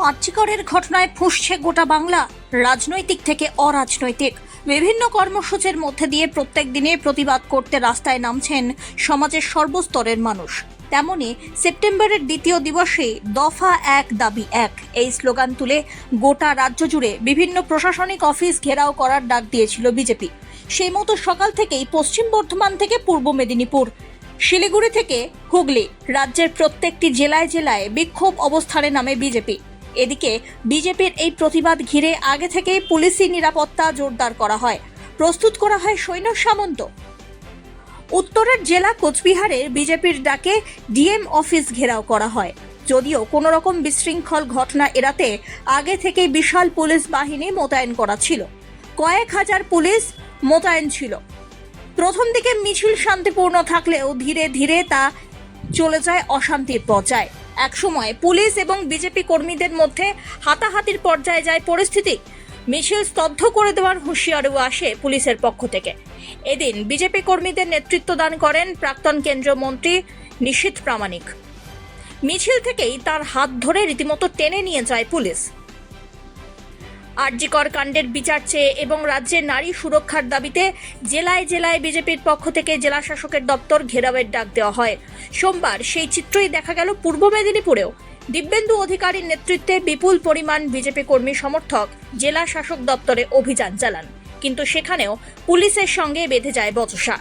আর্চিকরের ঘটনায় ফুঁসছে গোটা বাংলা, রাজনৈতিক থেকে অরাজনৈতিক। বিভিন্ন কর্মসূচির মধ্যে দিয়ে প্রত্যেক দিনে প্রতিবাদ করতে রাস্তায় নামছেন সমাজের সর্বস্তরের মানুষ। তেমনি সেপ্টেম্বরের দ্বিতীয় দিবসে দফা এক, দাবি এক। এই স্লোগান তুলে গোটা রাজ্য জুড়ে বিভিন্ন প্রশাসনিক অফিস ঘেরাও করার ডাক দিয়েছিল বিজেপি। সেই মতো সকাল থেকেই পশ্চিম বর্ধমান থেকে পূর্ব মেদিনীপুর, শিলিগুড়ি থেকে হুগলি, রাজ্যের প্রত্যেকটি জেলায় জেলায় বিক্ষোভ অবস্থানে নামে বিজেপি। এদিকে বিজেপির এই প্রতিবাদ ঘিরে আগে থেকেই পুলিশি নিরাপত্তা জোরদার করা হয়। প্রস্তুত করা হয় সৈন্য সামন্ত। উত্তরের জেলা কোচবিহারের বিজেপির ডাকে ডিএম অফিস ঘেরাও করা হয়। যদিও কোনো রকম বিশৃঙ্খল ঘটনা এড়াতে আগে থেকেই বিশাল পুলিশ বাহিনী মোতায়েন করা ছিল। কয়েক হাজার পুলিশ মোতায়েন ছিল। প্রথম দিকে মিছিল শান্তিপূর্ণ থাকলেও ধীরে ধীরে তা চলে যায় অশান্তির পর্যায়ে। একসময় পুলিশ এবং বিজেপি কর্মীদের মধ্যে হাতাহাতির পর্যায়ে যায় পরিস্থিতি। মিছিল স্তব্ধ করে দেওয়ার হুঁশিয়ারিও আসে পুলিশের পক্ষ থেকে। এদিন বিজেপি কর্মীদের নেতৃত্ব দান করেন প্রাক্তন কেন্দ্রীয় মন্ত্রী নিশীথ প্রামাণিক। মিছিল থেকেই তার হাত ধরে রীতিমতো টেনে নিয়ে যায় পুলিশ। আরজিকর কাণ্ডের বিচার চেয়ে এবং রাজ্যের নারী সুরক্ষার দাবিতে জেলায় জেলায় বিজেপির পক্ষ থেকে জেলা শাসকের দপ্তর ঘেরাওয়ের ডাক দেওয়া হয়। সোমবার সেই চিত্রই দেখা গেল পূর্ব মেদিনীপুরেও। দিব্যেন্দু অধিকারীর নেতৃত্বে বিপুল পরিমাণ বিজেপি কর্মী সমর্থক জেলা শাসক দপ্তরে অভিযান চালান। কিন্তু সেখানেও পুলিশের সঙ্গে বেঁধে যায় বচসা।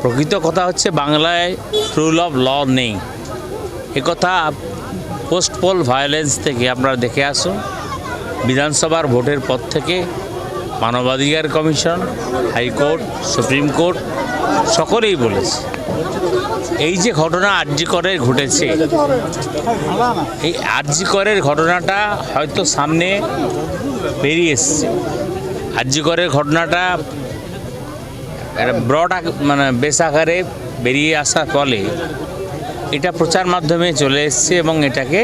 প্রকৃত কথা হচ্ছে বাংলায় রুল অফ ল নেই। একথা পোস্ট পোল ভায়োলেন্স থেকে আপনারা দেখে আসুন বিধানসভার ভোটের পর থেকে মানবাধিকার কমিশন, হাইকোর্ট, সুপ্রিম কোর্ট, সকলেই বলেছে। এই যে ঘটনা আরজি করে ঘটেছে, এই আরজি করের ঘটনাটা হয়তো সামনে বেরিয়ে এসছে। আরজি করের ঘটনাটা একটা ব্রড মানে বেশ আকারে বেরিয়ে আসার ফলে এটা প্রচার মাধ্যমে চলে এসছে এবং এটাকে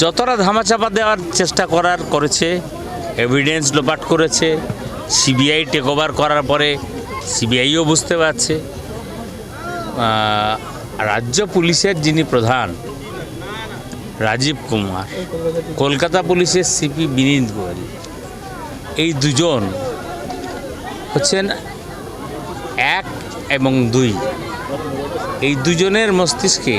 যতটা ধামাচাপা দেওয়ার চেষ্টা করার করেছে এভিডেন্স লোপাট করেছে সিবিআই টেক ওভার করার পরে সিবিআইও বুঝতে পারছে। রাজ্য পুলিশের যিনি প্রধান, রাজীব কুমার, কলকাতা পুলিশের সিপি বিনীত গোয়েল, এই দুজন হচ্ছেন এক এবং দুই। এই দুজনের মস্তিষ্কে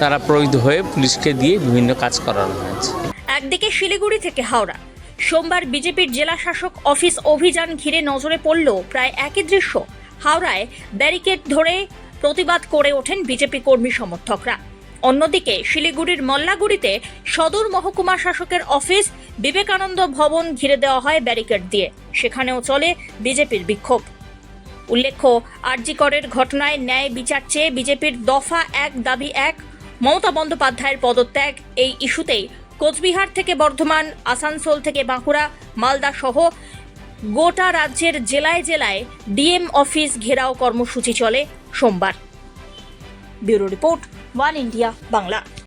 তারা প্রয়োগ হয়ে পুলিশকে দিয়ে বিভিন্ন কাজ করানো হয়েছে। একদিকে শিলিগুড়ি থেকে হাওড়া। সোমবার বিজেপির জেলা শাসক অফিস অভিযান ঘিরে নজরে পড়ল প্রায় একই দৃশ্য। হাওড়ায় ব্যারিকেড ধরে প্রতিবাদ করে ওঠেন বিজেপি কর্মী সমর্থকরা। অন্যদিকে শিলিগুড়ির মল্লাগুড়িতে সদর মহকুমা শাসকের অফিস বিবেকানন্দ ভবন ঘিরে দেওয়া হয় ব্যারিকেড দিয়ে। সেখানেও চলে বিজেপির বিক্ষোভ। উল্লেখ্য আরজিকরের ঘটনায় ন্যায় বিচার চেয়ে বিজেপির দফা এক দাবি এক মমতা বন্দ্যোপাধ্যায়ের পদত্যাগ এই ইস্যুতেই কোচবিহার থেকে বর্ধমান, আসানসোল থেকে বাঁকুড়া, মালদা সহ গোটা রাজ্যের জেলায় জেলায় ডিএম অফিস ঘেরাও কর্মসূচি চলে সোমবার। Bureau report one India, Bangla.